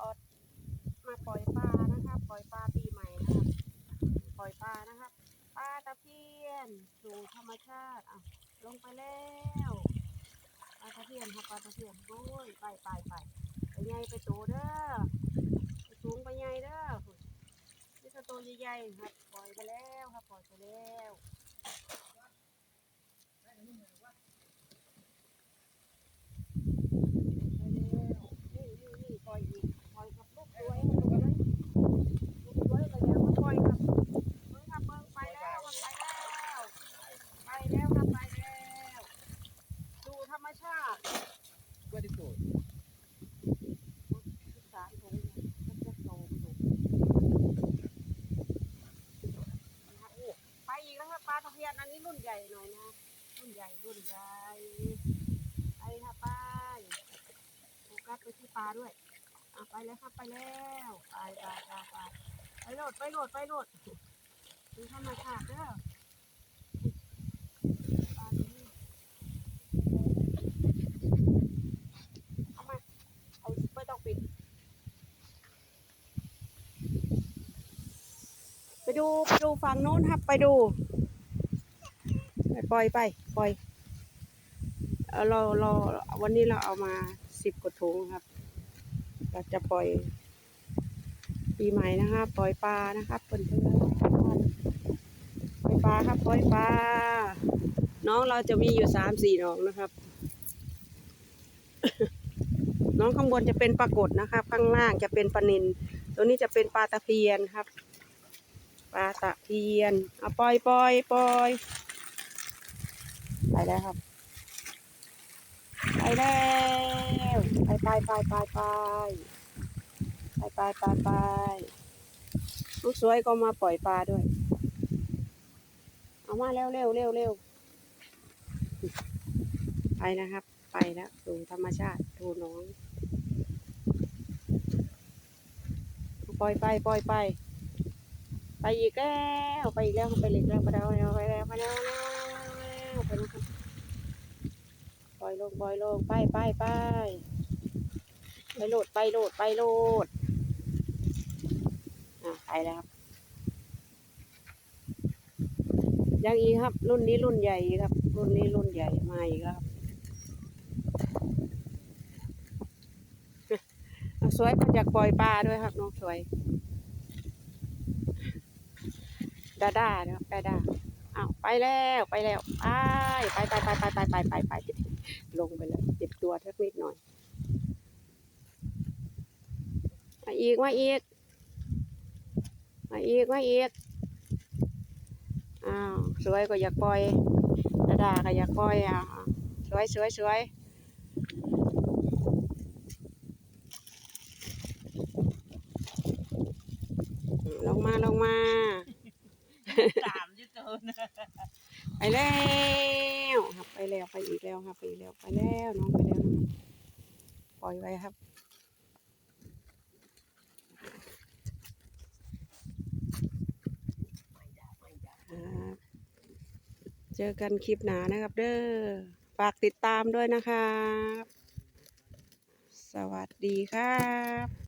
ออดมาปล่อยปลานะครับปล่อยปลาปีใหม่นะครับปล่อยปลานะครับปลาตะเพียนสู่ธรรมชาติอะลงไปแล้วปลาตะเพียนครับปลาตะเพียนโอ้ยไปไปไปไปใหญ่ไปโตเด้อไปสูงไปใหญ่เด้อนี่ก็ตัวใหญ่ๆครับปล่อยไปแล้วครับปล่อยไปแล้วไปแล้วนี่นี่นี่ปล่อยอีกปล่อยกับลูกด้วยลูกด้วยลูกด้วยก็อย่ามาปล่อยครับ เบิ่งครับเบิ่งไปแล้วมันไปแล้วไปแล้วครับไปแล้วดูธรรมชาติ What is it? ศึกษาอีกคนนึงมันจะโตไปดูนะโอ้ไปอีกแล้วครับปลาตะเพีย นอันนี้รุ่นใหญ่หน่อยนะรุ่นใหญ่รุ่นใหญ่ไปครับไปโฟกัสไปที่ปลาด้วยอะไปแล้วครับไปแล้วไปไปไปไปไปโหลดไปโหลดไปโหลดดูธรรมชาติเด้อปลาตัวนี้เอามาเอาไม่ต้องปิดไปดู ไปดูฝั่งโน้นครับ ไปดู ปล่อยไปปล่อยเราเราวันนี้เราเอามาสิบกว่าถุงครับเราจะปล่อยปีใหม่นะครับปล่อยปลานะครับเพื่อนเพื่อนปล่อยปลาครับปล่อยปลาน้องเราจะมีอยู่สามสี่น้องนะครับ น้องข้างบนจะเป็นปลากดนะครับ ข้างล่างจะเป็นปลานินตัวนี้จะเป็นปลาตะเพียนครับ ปลาตะเพียนเอาปล่อยปล่อยปล่อย ไปแล้วครับ ไปแล้วไปไปไปไปไปไปไปไปไปลูกสวยก็มาปล่อยปลาด้วย เอามาเร็วเร็วเร็วเร็วไปนะครับ ไปแล้วสู่ธรรมชาติดูน้อง ปล่อยไปปล่อยไป ไปอีกแล้ว ไปอีกแล้วไปอีกแล้วไปแล้วไปแล้วไปแล้ว ล้วไปแล้วไปแล้วปล่อยลงปล่อยลงไปไปไปไปโหลดไปโหลดไปโหลดอะไปแล้วครับยังอีกครับ รุ่นนี้รุ่นใหญ่ครับ รุ่นนี้รุ่นใหญ่มาอีกครับสวยมาจากปล่อยปลาด้วยครับน้องสวยดาด้าเนาะดาด้า อ้าวไปแล้วไปแล้วไปไปไปไปไปไปไปไปไปลงไปเลยเจ็บตัวสักนิดหน่อยมาอีกมาอีกมาอีกมาอีกอ้าวสวยก็อยากปล่อยดาดาก็อยากปล่อยอะสวยสวยสวยลงมาลงมา ไปแล้วครับไปแล้วไปอีกแล้วครับไปอีกแล้วไปแล้วน้องไปแล้วนะครับปล่อยไว้ครับครับเจอกันคลิปหนานะครับ เด้อฝากติดตามด้วยนะครับ สวัสดีครับ